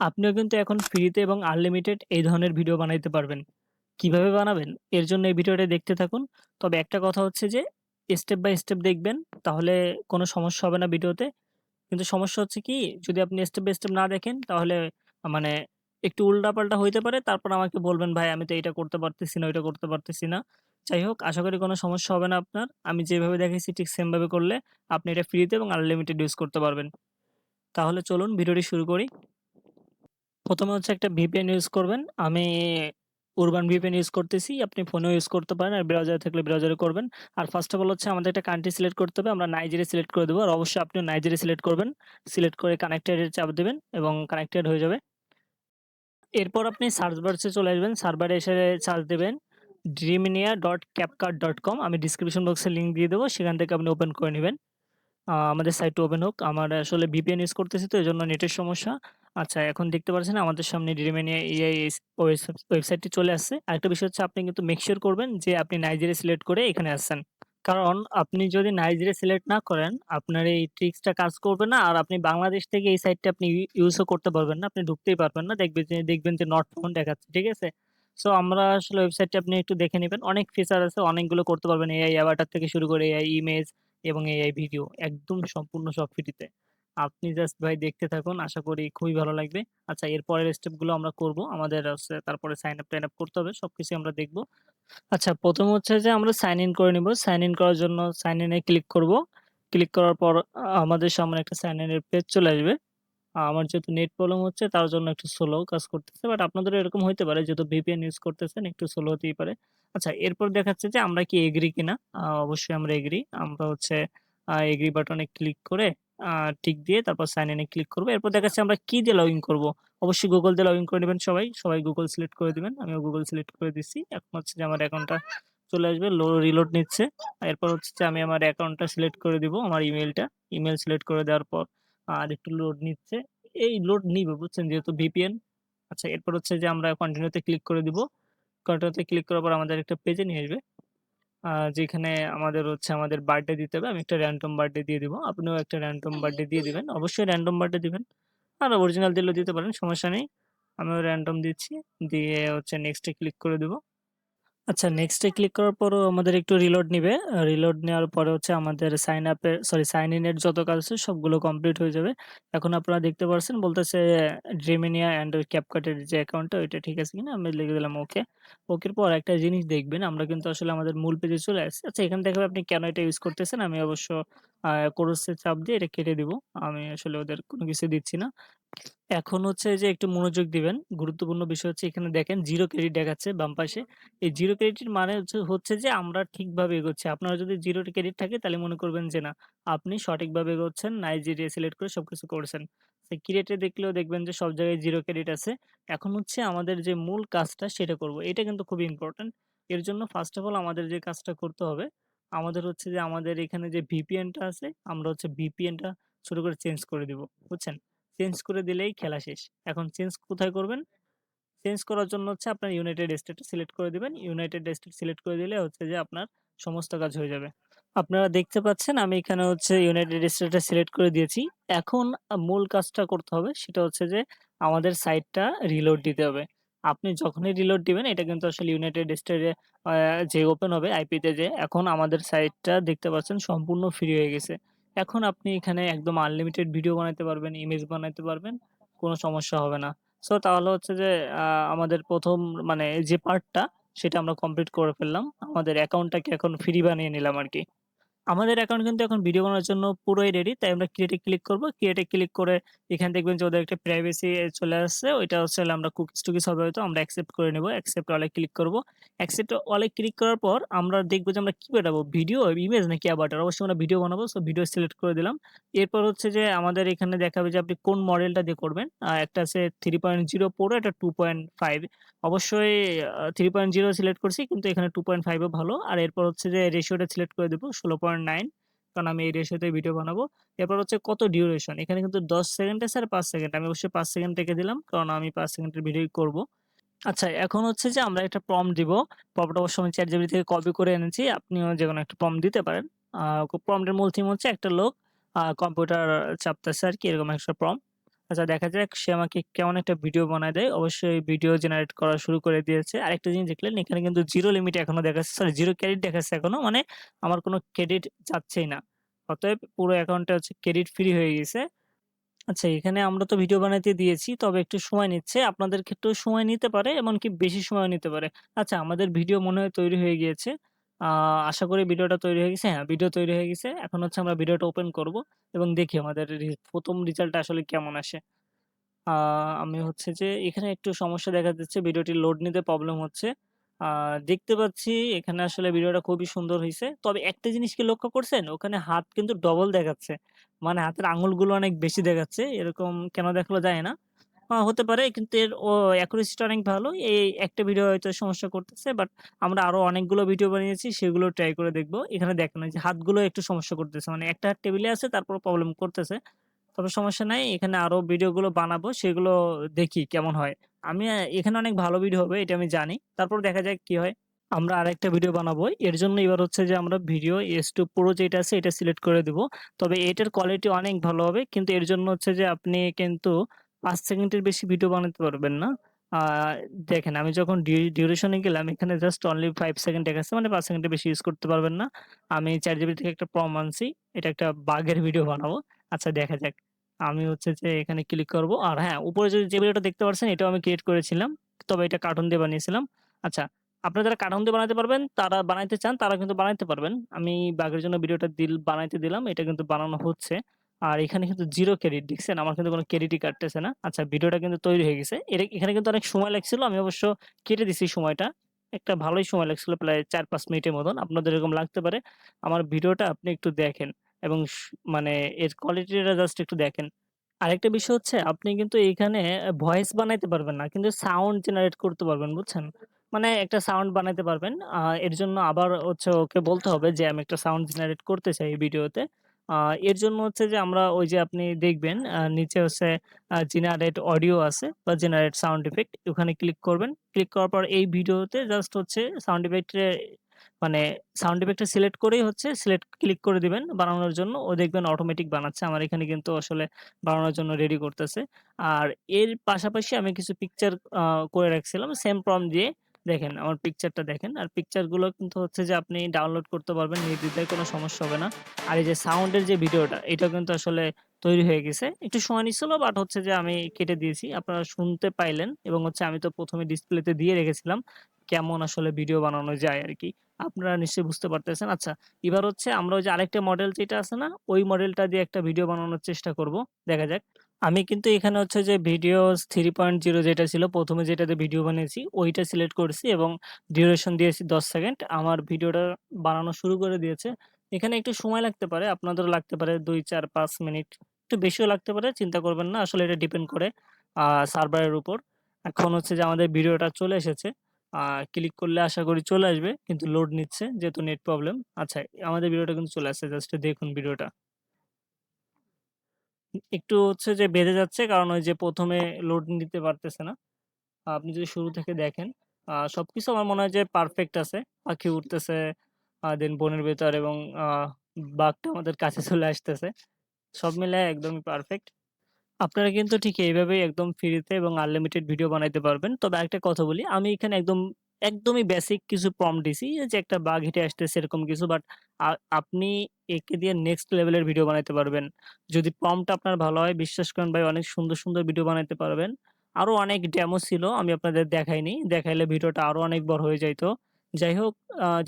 আপনিও কিন্তু এখন ফ্রিতে এবং আনলিমিটেড এই ধরনের ভিডিও বানাইতে পারবেন। কীভাবে বানাবেন? এর জন্য এই ভিডিওটা দেখতে থাকুন। তবে একটা কথা হচ্ছে যে স্টেপ বাই স্টেপ দেখবেন তাহলে কোনো সমস্যা হবে না ভিডিওতে। কিন্তু সমস্যা হচ্ছে কি যদি আপনি স্টেপ বাই স্টেপ না দেখেন তাহলে মানে একটু উল্টাপাল্টা হইতে পারে। তারপর আমাকে বলবেন, "ভাই আমি তো এইটা করতে পারতেছি না, ওইটা করতে পারতেছি না।" যাই হোক আশা করি কোনো সমস্যা হবে না আপনার। আমি যেভাবে দেখাইছি ঠিক সেমভাবে করলে আপনি এটা ফ্রিতে এবং আনলিমিটেড ইউজ করতে পারবেন। তাহলে চলুন ভিডিওটি শুরু করি। ১ম এ হচ্ছে একটা VPN ইউজ করবেন। আমি Urban VPN ইউজ করতেছি। আপনি ফোনেও ইউজ করতে পারেন। আর ব্রাউজারে থাকলে ব্রাউজারে করবেন। আর ফার্স্ট অফ অল হচ্ছে আমাদের একটা কান্ট্রি সিলেক্ট করতে হবে। আমরা নাইজেরিয়া সিলেক্ট করে দেব। আর অবশ্যই আপনিও নাইজেরিয়া সিলেক্ট করবেন। সিলেক্ট করে কানেক্টেড চাপ দিবেন এবং কানেক্টেড হয়ে যাবে। এরপর আপনি সার্চ বারসে চলে আসবেন। সার্ভারে এসে সার্চ দিবেন dreamenia.capcut.com আমি ডেসক্রিপশন বক্সে লিংক দিয়ে দেবো। সেখান থেকে আপনি ওপেন করে নিবেন। আমাদের সাইটটা ওপেন হোক। আমার আসলে VPN ইউজ করতেছি তো, এজন্য নেটের সমস্যা। আচ্ছা এখন দেখতে পাচ্ছেন আমাদের সামনে AI এস ওয়েস ওয়েবসাইটটি চলে আসছে। আরেকটা বিষয় হচ্ছে আপনি কিন্তু মেক সিউর করবেন যে আপনি নাইজেরিয়া সিলেক্ট করে এখানে আসছেন। কারণ আপনি যদি নাইজেরিয়া সিলেক্ট না করেন, আপনার এই ট্রিক্সটা কাজ করবে না। আর আপনি বাংলাদেশ থেকে এই সাইটটা আপনি ইউ ইউজও করতে পারবেন না। আপনি ঢুকতেই পারবেন না। দেখবেন যে দেখবেন যে নট ফাউন্ড দেখাচ্ছে। ঠিক আছে? সো আমরা আসলে ওয়েবসাইটটা আপনি একটু দেখে নিবেন। অনেক ফিচার আছে। অনেকগুলো করতে পারবেন। AI অ্যাভাটার থেকে শুরু করে AI ইমেজ এবং AI ভিডিও একদম সম্পূর্ণ সব ফ্রিতে। আপনি জাস্ট ভাই দেখতে থাকুন। আশা করি খুবই ভালো লাগবে। আচ্ছা এর পরের স্টেপগুলো আমরা করব। আমাদের তারপরে সাইন আপ টাইন আপ করতে হবে। সবকিছুই আমরা দেখব। আচ্ছা প্রথম হচ্ছে যে আমরা সাইন ইন করে নিব। সাইন ইন করার জন্য সাইন ইন ক্লিক করব। ক্লিক করার পর আমাদের সামনে একটা সাইন ইন এর পেজ চলে আসবে। আমার যেহেতু নেট প্রবলেম হচ্ছে, তার জন্য একটু স্লো কাজ করতেছে। বাট আপনাদেরও এরকম হইতে পারে, যেহেতু ভিপিএন ইউজ করতেছেন, একটু স্লো হতেই পারে। আচ্ছা এরপর দেখাচ্ছে যে আমরা কি এগ্রি কিনা। অবশ্যই আমরা এগ্রি। আমরা হচ্ছে এগ্রি বাটনে ক্লিক করে টিক দিয়ে তারপর সাইন ইন ক্লিক করব এরপর দেখাচ্ছে আমরা কি দিয়ে লগ ইন করব অবশ্যই গুগল দিয়ে লগ ইন করে নেবেন সবাই। সবাই গুগল সিলেক্ট করে দিবেন। আমিও গুগল সিলেক্ট করে দিচ্ছি এখন হচ্ছে যে আমার অ্যাকাউন্টটা চলে আসবে। লো রিলোড নিচ্ছে। এরপর হচ্ছে যে আমি আমার অ্যাকাউন্টটা সিলেক্ট করে দিব। আমার ইমেলটা ইমেল সিলেক্ট করে দেওয়ার পর আর একটু লোড নিচ্ছে। এই লোড নিবে, বুঝছেন যেহেতু ভিপিএন আচ্ছা এরপর হচ্ছে যে আমরা কন্টিনিউতে ক্লিক করে দিব। কন্টিনিউতে ক্লিক করার পর আমাদের একটা পেজে নিয়ে আসবে। আ যেখানে আমাদের হচ্ছে আমাদের বার্থডে দিতে হবে। আমি একটা র‍্যান্ডম বার্থডে দিয়ে দিব। আপনিও একটা র‍্যান্ডম বার্থডে দিয়ে দিবেন। অবশ্যই র‍্যান্ডম বার্থডে দিবেন। আর অরিজিনাল দিলেও দিতে পারেন সমস্যা নেই। আমিও র‍্যান্ডম দিচ্ছি। দিয়ে হচ্ছে নেক্সটে এ ক্লিক করে দিব। আচ্ছা নেক্সট ক্লিক করার পরও আমাদের একটু রিলোড নিবে। রিলোড নেওয়ার পরে হচ্ছে আমাদের সাইন আপের সরি সাইন ইন এর যত কাজ আছে সবগুলো কমপ্লিট হয়ে যাবে। এখন আপনারা দেখতে পারছেন বলতেছে ড্রিমিনিয়া অ্যান্ড ওই এর যে অ্যাকাউন্টটা ওইটা ঠিক আছে কিনা? আমি লিখে দিলাম ওকে। ওকের পর একটা জিনিস দেখবেন আমরা কিন্তু আসলে আমাদের মূল পেজে চলে আসছি। আচ্ছা এখান থেকে আপনি কেন এটা ইউজ করতেছেন। আমি অবশ্য আ ক্রস এ চাপ দিয়ে এটা কেটে দিব। আমি আসলে ওদের কোনো কিছু দিচ্ছি না। এখন হচ্ছে যে একটু মনোযোগ দিবেন। গুরুত্বপূর্ণ বিষয় হচ্ছে এখানে দেখেন 0 ক্রেডিট দেখাচ্ছে বাম পাশে। এই 0 ক্রেডিটের মানে হচ্ছে যে আমরা ঠিকভাবে এগোচ্ছি। আপনার যদি জিরো ক্রেডিট থাকে তাহলে মনে করবেন যে না, আপনি সঠিকভাবে এগোচ্ছেন। নাইজেরিয়া সিলেক্ট করে সবকিছু করছেন। সে ক্রিয়েটে দেখলেও দেখবেন যে সব জায়গায় জিরো ক্রেডিট আছে। এখন হচ্ছে আমাদের যে মূল কাজটা সেটা করব। এটা কিন্তু খুবই ইম্পোর্টেন্ট। এর জন্য ফার্স্ট অফ অল আমাদের যে কাজটা করতে হবে, আমাদের হচ্ছে যে আমাদের এখানে যে ভিপিএনটা আছে, আমরা হচ্ছে ভিপিএনটা ছোট করে চেঞ্জ করে দিব। বুঝছেন? চেঞ্জ করে দিলেই খেলা শেষ। এখন চেঞ্জ কোথায় করবেন? চেঞ্জ করার জন্য হচ্ছে আপনার ইউনাইটেড স্টেট সিলেক্ট করে দিবেন। ইউনাইটেড স্টেট সিলেক্ট করে দিলে হচ্ছে যে আপনার সমস্ত কাজ হয়ে যাবে। আপনারা দেখতে পাচ্ছেন আমি এখানে হচ্ছে ইউনাইটেড স্টেটটা সিলেক্ট করে দিয়েছি। এখন মূল কাজটা করতে হবে সেটা হচ্ছে যে আমাদের সাইটটা রিলোড দিতে হবে। আপনি যখনই রিলোড দিবেন এটা কিন্তু আসলে ইউনাইটেড স্টেটে যে ওপেন হবে আইপিতে যে এখন আমাদের সাইটটা দেখতে পাচ্ছেন সম্পূর্ণ ফ্রি হয়ে গেছে। এখন আপনি এখানে একদম আনলিমিটেড ভিডিও বানাইতে পারবেন, ইমেজ বানাইতে পারবেন। কোনো সমস্যা হবে না। সো তাহলে হচ্ছে যে আমাদের প্রথম মানে যে পার্টটা সেটা আমরা কমপ্লিট করে ফেললাম। আমাদের অ্যাকাউন্টটাকে এখন ফ্রি বানিয়ে নিলাম আরকি। আমাদের অ্যাকাউন্ট কিন্তু এখন ভিডিও বানানোর জন্য পুরোই রেডি। তাই আমরা ক্রিয়েটে ক্লিক করব। ক্রিয়েটে ক্লিক করে এখানে দেখবেন যে ওদের একটা প্রাইভেসি চলে আসছে। ওইটা হচ্ছে আমরা কুকিজ-টুকিজ হবে হয়তো আমরা অ্যাকসেপ্ট করে নিব। অ্যাকসেপ্ট অল ক্লিক করব। অ্যাকসেপ্ট অলে ক্লিক করার পর আমরা দেখব যে আমরা কি বানাবো? ভিডিও, ইমেজ নাকি অ্যাভাটার? অবশ্যই আমরা ভিডিও বানাবো। সো ভিডিও সিলেক্ট করে দিলাম। এরপর হচ্ছে যে আমাদের এখানে দেখাবে যে আপনি কোন মডেলটা দিয়ে করবেন। একটা আছে 3.0 প্রো, একটা 2.5 অবশ্যই থ্রি পয়েন্ট জিরো সিলেক্ট করছি কিন্তু এখানে টু পয়েন্ট ফাইভও ভালো। আর এরপর হচ্ছে যে রেশিওটা সিলেক্ট করে দিব 16.9 কারণ আমি এই রেশিওতে ভিডিও বানাবো। এরপর হচ্ছে কত ডিউরেশন এখানে কিন্তু 10 সেকেন্ড আর 5 সেকেন্ড। আমি অবশ্যই পাঁচ সেকেন্ড রেখে দিলাম। কারণ আমি পাঁচ সেকেন্ডের ভিডিও করব। আচ্ছা এখন হচ্ছে যে আমরা একটা প্রম দিব। প্রম্পট অবশ্য আমি জিবি থেকে কপি করে এনেছি। আপনিও যেকোনো একটা প্রম দিতে পারেন। আ প্রম্পটের মূল থিম হচ্ছে একটা লোক কম্পিউটার চাপতেছে আরকি এরকম একটা প্রম্পট। আচ্ছা দেখা যাক সে আমাকে কেমন একটা ভিডিও বানায় দেয়। অবশ্যই ভিডিও জেনারেট করা শুরু করে দিয়েছে। আরেকটা জিনিস দেখলেন, এখানে কিন্তু জিরো লিমিট এখনও দেখাচ্ছে সরি 0 ক্রেডিট দেখাচ্ছে এখনও। মানে আমার কোনো ক্রেডিট যাচ্ছেই না। অতএব পুরো অ্যাকাউন্টটা হচ্ছে ক্রেডিট ফ্রি হয়ে গেছে। আচ্ছা এখানে আমরা তো ভিডিও বানাইতে দিয়েছি, তবে একটু সময় নিচ্ছে। আপনাদের ক্ষেত্রেও সময় নিতে পারে, এমনকি বেশি সময় নিতে পারে। আচ্ছা আমাদের ভিডিও মনে হয় তৈরি হয়ে গিয়েছে। আশা করি ভিডিওটা তৈরি হয়ে গেছে। হ্যাঁ, ভিডিও তৈরি হয়ে গেছে। এখন হচ্ছে আমরা ভিডিওটা ওপেন করব এবং দেখি আমাদের রি ১ম রেজাল্টটা আসলে কেমন আসে। আমি হচ্ছে যে এখানে একটু সমস্যা দেখা যাচ্ছে ভিডিওটি লোড নিতে প্রবলেম হচ্ছে। দেখতে পাচ্ছি এখানে আসলে ভিডিওটা খুবই সুন্দর হইছে। তবে একটা জিনিস কি লক্ষ্য করছেন? ওখানে হাত কিন্তু ডবল দেখাচ্ছে। মানে হাতের আঙুলগুলো অনেক বেশি দেখাচ্ছে। এরকম কেন দেখাল জানি না। হতে পারে কিন্তু এর, ও অ্যাকুরেসি অনেক ভালো। এই একটা ভিডিও হয়তো সমস্যা করতেছে। বাট আমরা আরও অনেকগুলো ভিডিও বানিয়েছি, সেগুলো ট্রাই করে দেখব এখানে দেখেন যে হাতগুলো একটু সমস্যা করতেছে। মানে একটা হাত টেবিলে আছে তারপর প্রবলেম করতেছে। তবে সমস্যা নাই। এখানে আরও ভিডিওগুলো বানাবো, সেগুলো দেখি কেমন হয়। আমি এখানে অনেক ভালো ভিডিও হবে, এটা আমি জানি। তারপর দেখা যাক কি হয়। আমরা আরেকটা ভিডিও বানাবো। এর জন্য এবার হচ্ছে যে আমরা ভিডিও S2 Pro যেটা আছে, এটা সিলেক্ট করে দিব। তবে এটার কোয়ালিটি অনেক ভালো হবে। কিন্তু এর জন্য হচ্ছে যে আপনি কিন্তু ৫ সেকেন্ডের বেশি ভিডিও বানাতে পারবেন না। দেখেন আমি যখন ডিউ ডিউরেশন গেলাম এখানে জাস্ট অনলি ফাইভ সেকেন্ড দেখাচ্ছে মানে ৫ সেকেন্ডের বেশি ইউজ করতে পারবেন না। আমি ChatGPT থেকে একটা প্রম আনছি। এটা একটা বাঘের ভিডিও বানাবো। আচ্ছা দেখা যাক। আমি হচ্ছে যে এখানে ক্লিক করব। আর হ্যাঁ, উপরে যে, যে ভিডিওটা দেখতে পাচ্ছেন এটাও আমি ক্রিয়েট করেছিলাম। তবে এটা কার্টুন দিয়ে বানিয়েছিলাম। আচ্ছা, আপনারা যারা কার্টুন দিয়ে বানাতে পারবেন, তারা বানাইতে চান তারা কিন্তু বানাইতে পারবেন। আমি বাঘের জন্য ভিডিওটা দিল বানাইতে দিলাম। এটা কিন্তু বানানো হচ্ছে। আর এখানে কিন্তু জিরো ক্রেডিট দেখছেন? আমার কিন্তু কোনো ক্রেডিটই কাটতেছে না। আচ্ছা ভিডিওটা কিন্তু তৈরি হয়ে গেছে। এখানে কিন্তু অনেক সময় লাগছিল। আমি অবশ্য কেটে দিছি সময়টা। একটা ভালোই সময় লাগছিল প্রায় ৪-৫ মিনিটের মতন। আপনাদের এরকম লাগতে পারে। আমার ভিডিওটা আপনি একটু দেখেন এবং মানে এর কোয়ালিটিটা জাস্ট একটু দেখেন। আরেকটা বিষয় হচ্ছে আপনি কিন্তু এইখানে অ্যা ভয়েস বানাইতে পারবেন না। কিন্তু সাউন্ড জেনারেট করতে পারবেন, বুঝছেন? মানে একটা সাউন্ড বানাইতে পারবেন। এর জন্য আবার হচ্ছে ওকে বলতে হবে যে আমি একটা সাউন্ড জেনারেট করতে চাই এই ভিডিওতে। এর জন্য হচ্ছে যে আমরা ওই যে আপনি দেখবেন নিচে হচ্ছে জেনারেট অডিও আছে বা জেনারেট সাউন্ড ইফেক্ট ওখানে ক্লিক করবেন। ক্লিক করার পর এই ভিডিওতে জাস্ট হচ্ছে সাউন্ড ইফেক্ট এ মানে সাউন্ড ইফেক্টটা সিলেক্ট করেই হচ্ছে সিলেক্ট ক্লিক করে দিবেন বানানোর জন্য। ও দেখবেন অটোমেটিক বানাচ্ছে। আমার এখানে কিন্তু আসলে বানানোর জন্য রেডি করতেছে। আর এর পাশাপাশি আমি কিছু পিকচার করে রাখছিলাম সেম প্রম্পট দিয়ে। দেখেন আমার পিকচারটা দেখেন। আর পিকচারগুলো কিন্তু হচ্ছে যে আপনি ডাউনলোড করতে পারবেন নির্দ্বিধায় কোনো সমস্যা হবে না। আর এই যে সাউন্ড এর যে ভিডিওটা এটাও কিন্তু আসলে তৈরি হয়ে গেছে। একটু সময় নিচ্ছিল বাট হচ্ছে যে আমি কেটে দিয়েছি। আপনারা শুনতে পাইলেন এবং হচ্ছে আমি তো ১ম এ ডিসপ্লেতে দিয়ে রেখেছিলাম। কেমন আসলে ভিডিও বানানো যায় আর কি আপনারা নিশ্চয়ই বুঝতে পারতেছেন। আচ্ছা, এবার হচ্ছে আমরা ওই যে আরেকটা মডেল যেটা আছে না? ওই মডেলটা দিয়ে একটা ভিডিও বানানোর চেষ্টা করব। দেখা যাক। আমি কিন্তু এখানে হচ্ছে যে ভিডিওস 3.0 যেটা ছিল ১ম এ যেটাতে ভিডিও বানিয়েছি ওইটা সিলেক্ট করেছি এবং ডিউরেশন দিয়েছি ১০ সেকেন্ড। আমার ভিডিওটা বানানো শুরু করে দিয়েছে। এখানে একটু সময় লাগতে পারে। আপনাদেরও লাগতে পারে ২, ৪, ৫ মিনিট। একটু বেশিও লাগতে পারে। চিন্তা করবেন না। আসলে এটা ডিপেন্ড করে সার্ভারের উপর। এখন হচ্ছে যে আমাদের ভিডিওটা চলে এসেছে। ক্লিক করলে আশা করি চলে আসবে। কিন্তু লোড নিচ্ছে যেহেতু নেট প্রবলেম। আচ্ছা, আমাদের ভিডিওটা কিন্তু চলে আসছে। জাস্ট দেখুন ভিডিওটা। একটু হচ্ছে যে বেঁধে যাচ্ছে কারণ ওই যে প্রথমে লোড নিতে পারতেছে না। আপনি যদি শুরু থেকে দেখেন সবকিছু আমার মনে হয় যে পারফেক্ট আছে। পাখি উঠতেছে দেন বনের ভেতর এবং বাঘটা আমাদের কাছে চলে আসতেছে। সব মিলায় একদমই পারফেক্ট। আপনারা কিন্তু ঠিক এইভাবেই একদম ফ্রিতে এবং আনলিমিটেড ভিডিও বানাইতে পারবেন। তবে একটা কথা বলি, আমি এখানে একদম একদমই বেসিক কিছু প্রম্পট দিছি যে একটা বাঘ হেঁটে আসতেছে এরকম কিছু। বাট আপনি একে দিয়ে নেক্সট লেভেলের ভিডিও বানাইতে পারবেন। যদি প্রম্পট আপনার ভালো হয় বিশ্বাস করেন ভাই অনেক সুন্দর, সুন্দর ভিডিও বানাইতে পারবেন। আরও অনেক ডেমো ছিল আমি আপনাদের দেখাইনি। দেখাইলে ভিডিওটা আরও অনেক বড় হয়ে যাইতো যাই হোক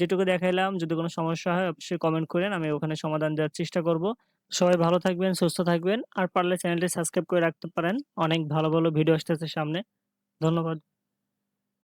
যেটুকু দেখাইলাম যদি কোনো সমস্যা হয় অবশ্যই কমেন্ট করেন আমি ওখানে সমাধান দেওয়ার চেষ্টা করব। সবাই ভালো থাকবেন, সুস্থ থাকবেন। আর পারলে চ্যানেলটি সাবস্ক্রাইব করে রাখতে পারেন। অনেক ভালো, ভালো ভিডিও আসতেছে সামনে। ধন্যবাদ।